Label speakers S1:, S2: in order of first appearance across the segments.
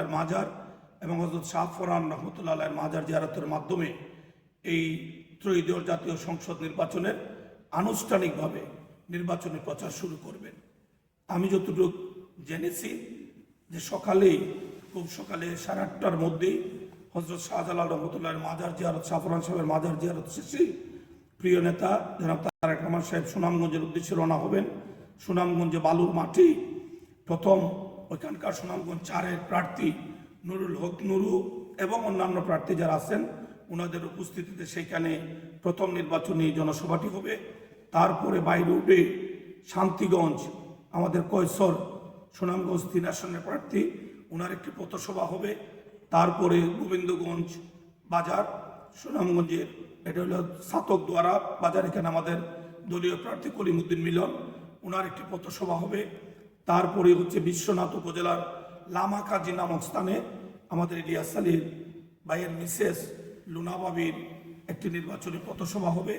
S1: এর মাজার এবং হজরত শাহ ফরান রহমতুল্লাহ এর মাজার জিয়ারতের মাধ্যমে এই ত্রয়োদশ জাতীয় সংসদ নির্বাচনের আনুষ্ঠানিকভাবে নির্বাচনী প্রচার শুরু করবেন। আমি যতটুকু জেনেছি যে সকালেই, খুব সকালে সাড়ে আটটার মধ্যেই হজরত শাহজালাল রহমতুল্লাহের মাজার জিয়ারত সাফরান সাহেবের মাজার জিয়ারত শেষে প্রিয় নেতা জনাব তারেক রহমান সাহেব সুনামগঞ্জের উদ্দেশ্যে রওনা হবেন। সুনামগঞ্জে বালুর মাটি প্রথম ওইখানকার সুনামগঞ্জ চারের প্রার্থী নুরুল হক নুরু এবং অন্যান্য প্রার্থী যারা আছেন ওনাদের উপস্থিতিতে সেখানে প্রথম নির্বাচনী জনসভাটি হবে। তারপরে বাইরে উঠে শান্তিগঞ্জ, আমাদের কৈশোর সুনামগঞ্জ তিন আসনের প্রার্থী ওনার একটি পথসভা হবে। তারপরে গোবিন্দগঞ্জ বাজার, সুনামগঞ্জের, এটা হলো সাতক দ্বারা বাজার, এখানে আমাদের দলীয় প্রার্থী কলিমুদ্দিন মিলন ওনার একটি পথসভা হবে। তারপরে হচ্ছে বিশ্বনাথ উপজেলার লামাকাজি নামক স্থানে আমাদের ইলিয়াস আলীর ভাইয়ের মিসেস লুনাবাবির একটি নির্বাচনী পথসভা হবে।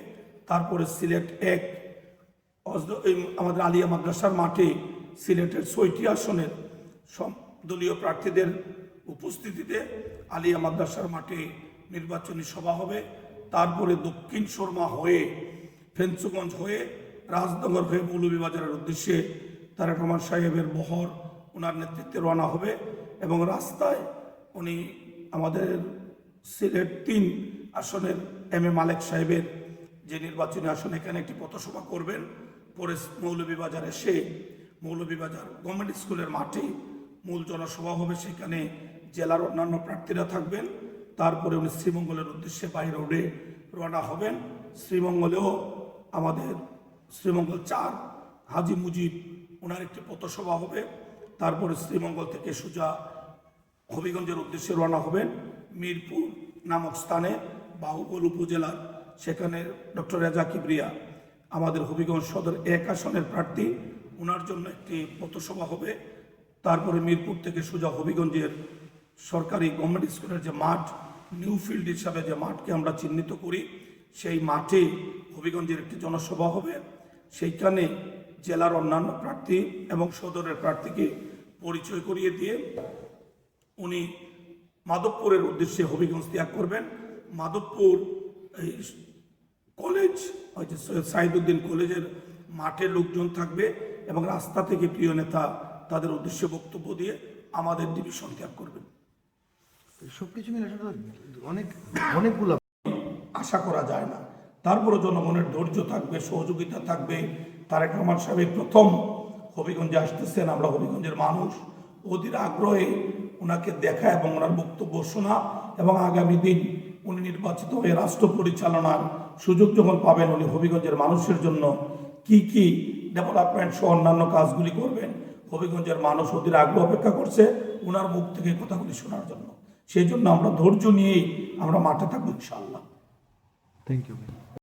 S1: তারপরে সিলেট এক আমাদের আলিয়া মাদ্রাসার মাঠে সিলেটের ছয়টি আসনের দলীয় প্রার্থীদের উপস্থিতিতে আলিয়া মাদ্রাসার মাঠে নির্বাচনী সভা হবে। তারপরে দক্ষিণ শর্মা হয়ে ফেঞ্চুগঞ্জ হয়ে রাজনগর হয়ে মৌলভীবাজারের উদ্দেশ্যে তারেক রহমান সাহেবের বহর ওনার নেতৃত্বে রওনা হবে এবং রাস্তায় উনি আমাদের সিলেট তিন আসনের এম এ মালেক সাহেবের যে নির্বাচনী আসন, এখানে একটি পথসভা করবেন। পরে মৌলভীবাজারে এসে মৌলভীবাজার গভর্নমেন্ট স্কুলের মাঠে মূল জনসভা হবে, সেখানে জেলার অন্যান্য প্রার্থীরা থাকবেন। তারপরে উনি শ্রীমঙ্গলের উদ্দেশ্যে বাইরে উঠে রওনা হবেন। শ্রীমঙ্গলেও আমাদের শ্রীমঙ্গল চার, হাজি মুজিব ওনার একটি পথসভা হবে। তারপরে শ্রীমঙ্গল থেকে সোজা হবিগঞ্জের উদ্দেশ্যে রওনা হবেন মিরপুর নামক স্থানে বাহুবল উপজেলার। সেখানে ডক্টর রেজা কিবরিয়া, আমাদের হবিগঞ্জ সদর এক আসনের প্রার্থী ওনার জন্য একটি পথসভা হবে। তারপরে মিরপুর থেকে সোজা হবিগঞ্জের সরকারি গভর্নমেন্ট স্কুলের যে মাঠ, নিউ ফিল্ড হিসাবে যে মাঠকে আমরা চিহ্নিত করি, সেই মাঠে হবিগঞ্জের একটি জনসভা হবে। সেইখানে জেলার অন্যান্য প্রার্থী এবং সদরের প্রার্থীকে পরিচয় করিয়ে দিয়ে উনি মাধবপুরের উদ্দেশ্যে হবিগঞ্জ ত্যাগ করবেন। মাধবপুর এই কলেজ ওই যে সৈয়দ সাইদুদ্দিন কলেজের মাঠে লোকজন থাকবে এবং রাস্তা থেকে প্রিয় নেতা তাদের উদ্দেশ্যে বক্তব্য দিয়ে আমাদের ডিভিশন ত্যাগ করবেন।
S2: সব কিছু মিলে অনেক অনেকগুলো
S1: আশা করা যায় না। তারপরে জনগণের ধৈর্য থাকবে সহযোগিতা থাকবে তারেক রহমান সাহেব প্রথম হবিগঞ্জে আসতেছেন, আমরা হবিগঞ্জের মানুষ। অধীর আগ্রহে ওনাকে দেখা এবং ওনার বক্তব্য শোনা এবং আগামী দিন উনি নির্বাচিত হয়ে রাষ্ট্র পরিচালনার সুযোগ যখন পাবেন, উনি হবিগঞ্জের মানুষের জন্য কি কি ডেভেলপমেন্ট সহ অন্যান্য কাজগুলি করবেন, হবিগঞ্জের মানুষ অধীর আগ্রহ অপেক্ষা করছে ওনার মুখ থেকে কথাগুলি শোনার জন্য। সেই জন্য আমরা ধৈর্য নিয়েই আমরা মাঠে থাকব ইনশাআল্লাহ।
S2: Thank you